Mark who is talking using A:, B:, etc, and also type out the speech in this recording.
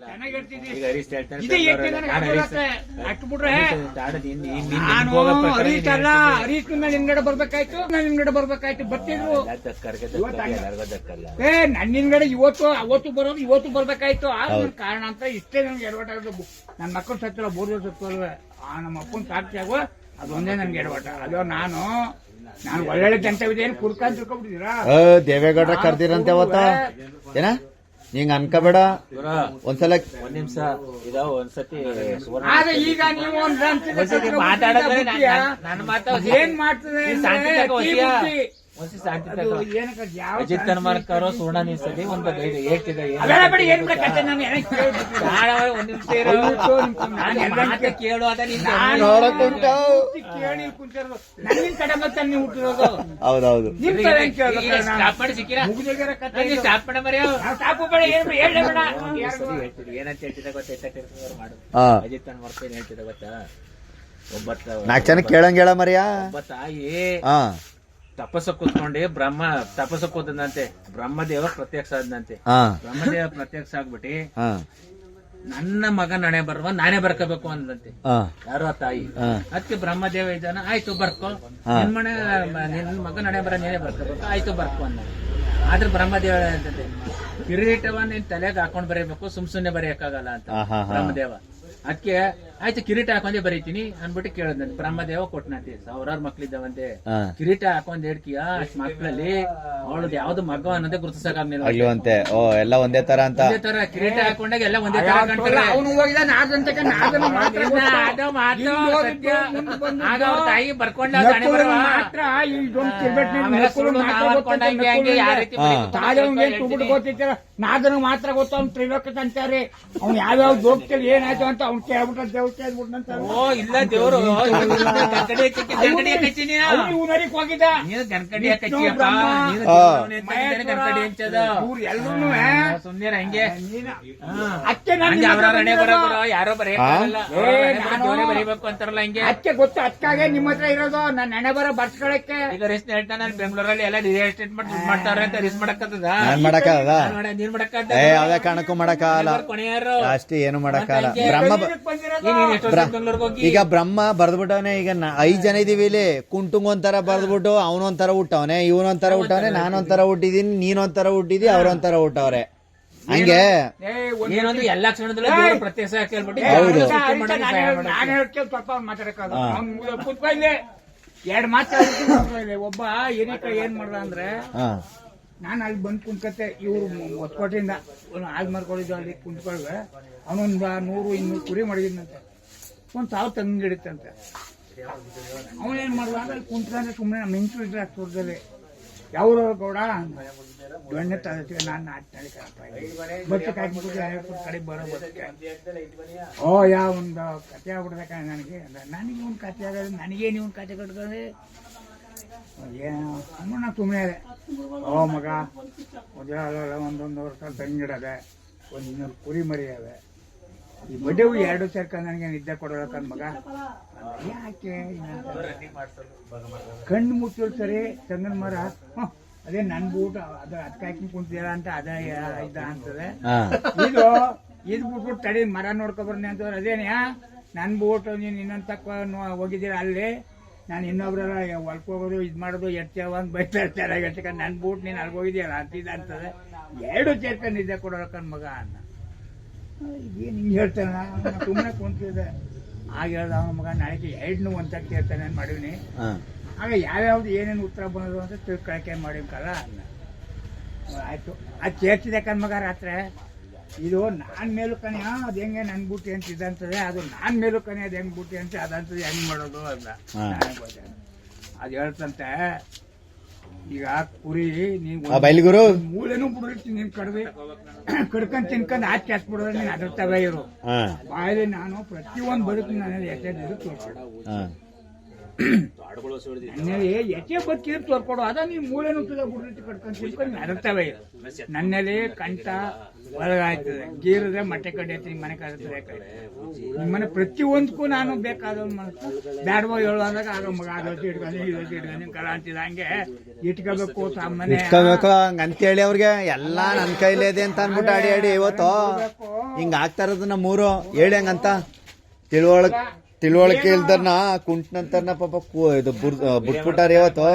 A: ಚೆನ್ನಾಗಿರ್ತಿದ್ವಿ
B: ಈಗ ಹರೀಶ್ ಹೇಳ್ತಾನೆ
A: ಇದೇ
B: ಬೆಂಗಳೂರಲ್ಲಿ.
A: ಏಕೆ ನನಗೆ
B: ನಾನು ಹರೀಶ್.
A: ಅಡ್ಡೋಲತ್ತೆ? ಅಟ್ಬಿಟ್ರೆ?
B: ಹರೀಶ್ ಆಡ ನೀನ್- ನೀನ್- ನೀನ್
A: ನಾನು
B: ಹೋಗೋ ಪ್ರಕಾರ
A: ಹರೀಶ್
B: ನೀನ್
A: ಅಲ್ಲ
B: ಹೇಳ್ತಿದ್ದೆ.
A: ಹರೀಶ್ ಮೇಲೆ ಹಿಂದ್ಗಡೆ ಬರ್ಬೇಕಾಯ್ತು ನಾನು ಹಿಂದ್ಗಡೆ ಬರ್ಬೇಕಾಯ್ತು ಬರ್ತಿದ್ರು. ಏ ನನ್ನ ಹಿಂದ್ಗಡೆ ಇವತ್ತು ಅವತ್ತು ಬರೋದು ಇವತ್ತು ಬರ್ಬೇಕಾಯ್ತು. ಆ ಕಾರಣ ಅಂತ ಇಷ್ಟೇ ನನ್ಗೆ ಎಡವಟ ಆಗೋದು. ನನ್ನ ಮಕ್ಕಳು ಸತ್ತಿಲ್ಲ ಬೋರ್ ಸತ್ತಲ್ವೇ ಆ ನಮ್ಮ ಅಪ್ಪನ ಸಾಕ್ಷಿ ಆಗೋ ಅದೊಂದೇ ನನ್ಗೆ ಎಡವಟ. ಅದೋ ನಾನು ನಾನು ಒಳ್ಳೊಳ್ಳೆ ಜನತೆ ಕುರ್ಕಾ ಅಂತ
C: ಅ ದೇವೇಗೌಡ ಕರ್ದಿರಂತೆ ಅವತ್ತ. ಏನ? ಹಿಂಗ ಅನ್ಕೋಬೇಡ ಒಂದ್ಸಲ
B: ಒಂದ್ ನಿಮಿಷ ಇದಾವ ಒಂದ್ಸತಿ ಸುವರ್ಣ
A: ಆದ್ರೆ ಈಗ ನೀವು ಒಂದ್
B: ಮಾತಾಡಿದ್ರೆ
A: ಏನ್ ಮಾಡ್ತದೆ ಯಾವ
B: ಅಜಿತ್ ಕನ್ಮಾರ್ಕರ್ ಸುವರ್ಣ ನಿಲ್ಸಲಿ ಒಂದು ಗೈಡ್ ಹೇಳ್ತಿದ್ದ ನಿಮಿಷ ಇರು. ಕೇಳು ಅದ
C: ಹೌದೌದು.
B: ಮಾಡಿ ಏನಂತ ಹೇಳ್ತಿದ್ದ ಅಜಿತ್ ಕನ್ಮಾರ್ಕರ್ ಏನ್ ಹೇಳ್ತಿದ್ದ ಗೊತ್ತಾ? ಒಬ್ಬತ್ತ
C: ನಾಲ್ಕು ಜನ ಕೇಳಂಗೇಳ ಮರಿಯಾ ಮರಿಯ
B: ಒಬ್ಬ ತಾಯಿ
C: ಹಾ.
B: ತಪಸ್ಸ ಕೂತ್ಕೊಂಡಿ ಬ್ರಹ್ಮ ತಪಸ್ಸ ಕೂತದಂತೆ ಬ್ರಹ್ಮದೇವ ಪ್ರತ್ಯಕ್ಷ ಆದಂತೆ
C: ಹಾ.
B: ಬ್ರಹ್ಮದೇವ ಪ್ರತ್ಯಕ್ಷ ಆಗ್ಬಿಟ್ಟು
C: ಹಾ.
B: ನನ್ನ ಮಗ ನಾನೆ ಬರುವ ನಾನೇ ಬರ್ಕೋಬೇಕು ಅಂದಂತೆ
C: ಹಾ.
B: ಯಾರೋ ತಾಯಿ.
C: ಹಾ.
B: ಅದಕ್ಕೆ ಬ್ರಹ್ಮದೇವ ಇದ್ದಾನ ಆಯ್ತು ಬರ್ಕೋ.
C: ಹಾ.
B: ನಿನ್ ಮನೆ ನಿನ್ ಮಗ ನಾನೆ ಬರ ನೀನೇ ಬರ್ಕೋಬೇಕು ಆಯ್ತು ಬರ್ಕೋ ಅಂದ ಆದ್ರೆ ಬ್ರಹ್ಮದೇವ ಅಂತಂತೆ ಕಿರೀಟವನ್ನ ನಿನ್ ತಲೆಗೆ ಹಾಕೊಂಡ್ ಬರೀಬೇಕು ಸುಮ್ ಸುಮ್ನೆ ಬರೆಯಕ್ಕಾಗಲ್ಲ ಅಂತ.
C: ಹಾ, ಹಾ, ಹಾ.
B: ಬ್ರಹ್ಮದೇವ. ಅದಕ್ಕೆ ಆಯ್ತು ಕಿರೀಟ ಹಾಕೊಂಡೆ ಬರೀತೀನಿ ಅನ್ಬಿಟ್ಟು ಕೇಳದಂತೆ ಬ್ರಹ್ಮದೇವ ಕೊಟ್ನಂತೆ ಸಾವಿರಾರು ಮಕ್ಳಿದ್ದಾವಂತೆ.
C: ಹಾ.
B: ಕಿರೀಟ ಹಾಕೊಂಡ್ ಹೇಳ್ತೀಯ ಅಷ್ಟ್ ಮಕ್ಳಲ್ಲಿ ಅವಳದ್ ಯಾವ್ದು ಮಗ ಅನ್ನೋದೇ ಗುರುತಿಸಕ್ಕಾಗ್ಲಿಲ್ಲ
C: ಓ ಎಲ್ಲ ಒಂದೇ ತರ ಅಂತ.
B: ಒಂದೇ ತರ ಕಿರೀಟ ಹಾಕೊಂಡಾಗ ಎಲ್ಲ ಒಂದೇ ತರ ಕಾಣ್ತಾರೆ
A: ಅವನು ಹೋಗಿದ ನಾದಂತಕ್ಕೆ ನಾದನ ಮಾತ್ರ ಗೊತ್ತಾ?
B: ಅದು ಮಾತು
A: ಹಿಂದ್
B: ಸತ್ಯ.
A: ಹೋಗಿದ್ದು, ಮುಂದ್ ಬಂದಿದ್ದು.
B: ಆಗ ಅವ್ರ ತಾಯಿ ಬರ್ಕೊಂಡ
A: ಮಾತ್ರ ನಾದನ ಗೊತ್ತು ಅವ್ನು ತ್ರಿಲೋಕ ಅಂತಾರೆ ಅವ್ನು ಯಾವ್ಯಾವ ಏನಾಯ್ತು ಅಂತ ಅವ್ನು ಕೇಳ್ಬಿಟ್ಟ
B: ಓ ಇಲ್ಲ ದೇವ್ರು. ಹಚ್ಚಿ ಹಚ್ಚಿ ನೀನು
A: ಅವ್ನು ಹೋಗಿದ್ದ.
B: ನೀನು ಗಂಕಡಿ ಹಚ್ಚಿಯಪ್ಪ ನೀನು
C: ಹಾ.
B: ದೇವ್ರವ್ನೇ ಎತ್ತಿದ್ದಾನೆ ಗಂಕಡಿ ಹಚ್ಚದ
A: ಇವ್ರು ಎಲ್ರೂ
B: ಸುಮ್ನೆ ಹಂಗೆ.
A: ಅಕ್ಕೆ ನಾನು
B: ಹಂಗೆ ಅವ್ರ ಹಣೆ ಬರೋರು ಯಾರೋ ಬರೆಯಕ್ಕಾಗಲ್ಲ.
A: ಏ, ನಾನು-
B: ದೇವರೇ ಬರೀಬೇಕು ಅಂತಾರಲ್ಲ ಹಂಗೆ.
A: ಅಕ್ಕೆ ಗೊತ್ತು ಅದಕ್ಕಾಗೆ ನಿಮ್ಮ ಹತ್ರ ಇರೋದು ನನ್ನ ಹಣೆ ಬರ ಬರ್ಸ್ಕೊಳಕ್ಕೆ.
B: ಈಗ ರಿಸ್ಕ್ ಹೇಳ್ತಾನೆ ಬೆಂಗಳೂರಲ್ಲಿ ಎಲ್ಲ ರಿಯಲ್ ಎಸ್ಟೇಟ್ ಮಾಡಿ ದುಡ್ಡು ಮಾಡ್ತಾವ್ರೆ ಅಂತ ರಿಸ್ ಮಾಡಕ್ಕದ
C: ನಾನ್ ಮಾಡಕ್ಕಾಗದ
B: ನೀನ್ ಮಾಡಕ್ಕದ
C: ಏ ಯಾವ್ದೇ ಕಾರಣಕ್ಕೂ ಮಾಡಕ್ಕಾಗಲ್ಲ
B: ಕೊನೆಯಾರು
C: ಅಷ್ಟೇ ಏನು ಮಾಡಕ್ಕಾಗಲ್ಲ ಬ್ರಹ್ಮ ಈಗ ಬ್ರಹ್ಮ ಬರ್ದ್ಬಿಟ್ಟವನೆ ಈಗ ನ- ಐದ್ ಜನ ಇದೀವಿ ಇಲ್ಲಿ. ಕುಂಟುಂಗ್ ಒಂಥರ ಬರ್ದ್ಬಿಟ್ಟು ಅವನೊಂಥರ ಹುಟ್ಟವನೆ ಇವನೊಂಥರ ಹುಟ್ಟವನೆ ನಾನೊಂಥರ ಹುಟ್ಟಿದೀನಿ ನೀನೊಂಥರ ಹುಟ್ಟಿದಿ ಅವ್ರೊಂಥರ ಹುಟ್ಟವ್ರೆ. ಹಂಗೆ?
B: ಎಲ್ಲಾ ಕ್ಷಣದಲ್ಲೂ
A: ಒಬ್ಬ ಏನಕ್ಕ ಏನ್ ಮಾಡ್ದ ಅಂದ್ರೆ
C: ಹಾ.
A: ನಾನು ಅಲ್ಲಿ ಬಂದು ಕುಂತ್ಕತ್ತೆ ಇವರು ಹೊತ್ಕೊಟ್ಟಿಂದ ಹಾಲು ಮಾರ್ಕೊಂಡಿದ್ದು ಅಲ್ಲಿ ಕುಂತ್ಕೊಳ್ವೆ. ಅವನೊಂದು ನೂರು, ಇನ್ನೂರು ಕುರಿ ಮಾಡಿದ್ನಂತೆ. ಒಂದು ಸಾವಿರ ತಂಗ್ ಹಿಡಿತಂತೆ. ಅವನೇನ್ ಮಾಡ್ದ ಅಂದ್ರೆ ಕುಂತ್ಕೊಂಡ್ರೆ ಸುಮ್ಮನೆ ಮಿಂಚು ಇದ್ರೆ ಆ ತೋಟದಲ್ಲಿ ಯಾವ್ರ ಗೌಡ ದೊಣ್ಣೆ ತಗೋತೀವಿ ನಾನು ಹಾಕ್ಬಿಟ್ಟು ಕಡೆ ಬರೋ ಬದುಕೆ ಓ ಯಾವ ಒಂದು ಕತೆ ಆಗ್ಬಿಡ್ಬೇಕ ನನಗೆ? ನನಗೆ ಒಂದು ಕತೆ ಆಗೋದು ನನಗೇನು ಇವ್ನ ಕತೆ ಕಟ್ಕೊಂಡ್ರೆ ಏನು ನಾನು ಸುಮ್ಮನೆ ಅದೇ ಓ ಮಗ ಮೊದಲ ಒಂದೊಂದು ವರ್ಷ ತಂಗಿಡದೆ ಒಂದು ಇನ್ನೊಂದು ಕುರಿ ಮರಿ ಅವೆ ಈ ಬಡ್ಡೆವು ಎರಡು ಸೇರ್ಕೊಂಡು ನನಗೆ ನಿದ್ದೆ ಕೊಡೋಕಂದ್ ಮಗ. ಯಾಕೆ? ಕಣ್ಣು ಮುಚ್ಚೋಳು ಸರಿ ತೆಂಗಿನ ಮರ ಅದೇ ನನ್ ಬೂಟ ಅದ ಅದಕ್ಕೆ ಹಾಕಿ ಅಂತ ಅದ ಇದ್ದ ಇದ ಅಂತದೆ ಇದು ಇದು ಬಿಟ್ಬಿಟ್ಟು ತಡಿ ಮರ ನೋಡ್ಕೊಬರ್ನಿ ಅಂತಂದ್ರೆ ಅದೇನೇ ನನ್ ಬೂಟ್ ನೀನು ಇನ್ನೊಂದು ತಕ್ಕ ಹೋಗಿದ್ದೀರ ಅಲ್ಲಿ? ನಾನು ಇನ್ನೊಬ್ರೆಲ್ಲ ಹೊಲ್ಕ್ ಹೋಗೋದು ಇದ್ ಮಾಡೋದು ಎಡ್ತೇವ ಅಂತ ಬೈತಾ ಇರ್ತಾರೆ. ಎಡ್ತಕ್ಕ ನನ್ನ ಬೂಟ್ ನೀನು ಅಲ್ಲಿ ಹೋಗಿದ್ಯಲ್ಲ ಅಂತಿದ್ದ ಅಂತದೆ. ಎರಡು ಸೇರ್ಕೊಂಡು ನಿದ್ದೆ ಕೊಡೋಕನ್ ಮಗ ಅನ್ನ. ಏನು ಹಿಂಗೆ ಹೇಳ್ತಾನ ಸುಮ್ಮನೆ ಕುಂತಿದ್ದೆ ಆಗ ಹೇಳ್ದ ಅವನ ಮಗ ನಾಳೆಗೆ ಎರಡ್ನು ಒಂದ್ ತಕ್ಕ ಸೇರ್ತಾನೆ ಅಂತ ಮಾಡಿವ್ನಿ.
C: ಹಾ.
A: ಆಗ ಯಾವ್ಯಾವ್ದು ಏನೇನು ಉತ್ತರ ಬಂದದು ಅಂತ ತಿಳ್ಕೊಳಕ್ಕೆ ಮಾಡಿಕಲ್ಲ ಆಯ್ತು. ಅದು ಕನ್ ಮಗ ರಾತ್ರಿ ಇದು ನಾನ್ ಮೇಲು ಕಣೆ ಅದು ಹೆಂಗೆ ನನ್ ಬುಟ್ಟಿ ಅಂತ ಇದಂತದೆ ಅದು ನಾನ್ ಮೇಲು ಕಣೆ ಅದು ಹೆಂಗ್ ಬುಟ್ಟಿ ಅಂತ ಅದಂತ ಹೆಂಗ್ ಮಾಡೋದು ಅಲ್ಲ
C: ಹಾ.
A: ಅದು ಹೇಳ್ತಂತೆ ಈಗ ಕುರಿ ನೀವು
C: ಆ ಬೈಲ್ಗುರು
A: ಮೂಳೆನೂ ಬಿಡಿರ್ತಿ ನೀನ್ ಕಡ್ಕೊಂಡ್ ತಿನ್ಕೊಂಡ್ ಆಚೆ ಹಾಕ್ಬಿಡೋದ್ರೆ ನೀನ್ ಅದ್ರ ತವ ಇರು
C: ಹಾ.
A: ಬಾಯಲ್ಲಿ ನಾನು ಪ್ರತಿಯೊಂದು ಬದುಕು ನಾನು ಎಷ್ಟೇ ತೋರಿಸ್ಬಿಡ
C: ಹಾ.
A: ಅದ ನೀ ತಿಳ್ಕೊಂಡು ನನ್ನಲ್ಲಿ ಕಂಠ ಒಳಗಾಯ್ತದೆ ಗೀರದೆ ಮೊಟ್ಟೆ ಕಡೆ ನಿಮ್ಮ ಮನೆ ಪ್ರತಿ ನಿಮ್ಮನೆ ಪ್ರತಿಯೊಂದಕ್ಕೂ ನಾನು ಬೇಕಾದ ಮನಸ್ಸು. ಬ್ಯಾಡ್ಬೋ ಅಂದಾಗ, ಆಗ ಮಗ ಅದೊತ್ತು ಇಟ್ಕೊಂಡು ಕಳ ಅಂತಿದ ಹಂಗೆ ಇಟ್ಕೋಬೇಕು ಸಾಮಾನ್ಯ
C: ಇಟ್ಕೋಬೇಕು ಅಂತೇಳಿ ಅವ್ರಿಗೆ ಎಲ್ಲಾ ನನ್ನ ಕೈಲೇ ಇದೆ ಅಂತ ಅನ್ಬಿಟ್ಟು ಆಡಿ ಆಡಿ ಇವತ್ತು. ಹಿಂಗ ಆಗ್ತಾ ಇರೋದು ನಮ್ಮೂರು ಹೇಳಿ ಹಂಗಂತ? ತಿಳುವಳಕ್. ತಿಳುವಳಿಕೆ ಇಲ್ದರ್ನ ಕುಂಟ್ ನಂತರ್ನ ಪಾಪ ಕು- ಇದು ಬುಡ್ ಬಿಟ್ಬಿಟ್ಟಾರ ಇವತ್ತು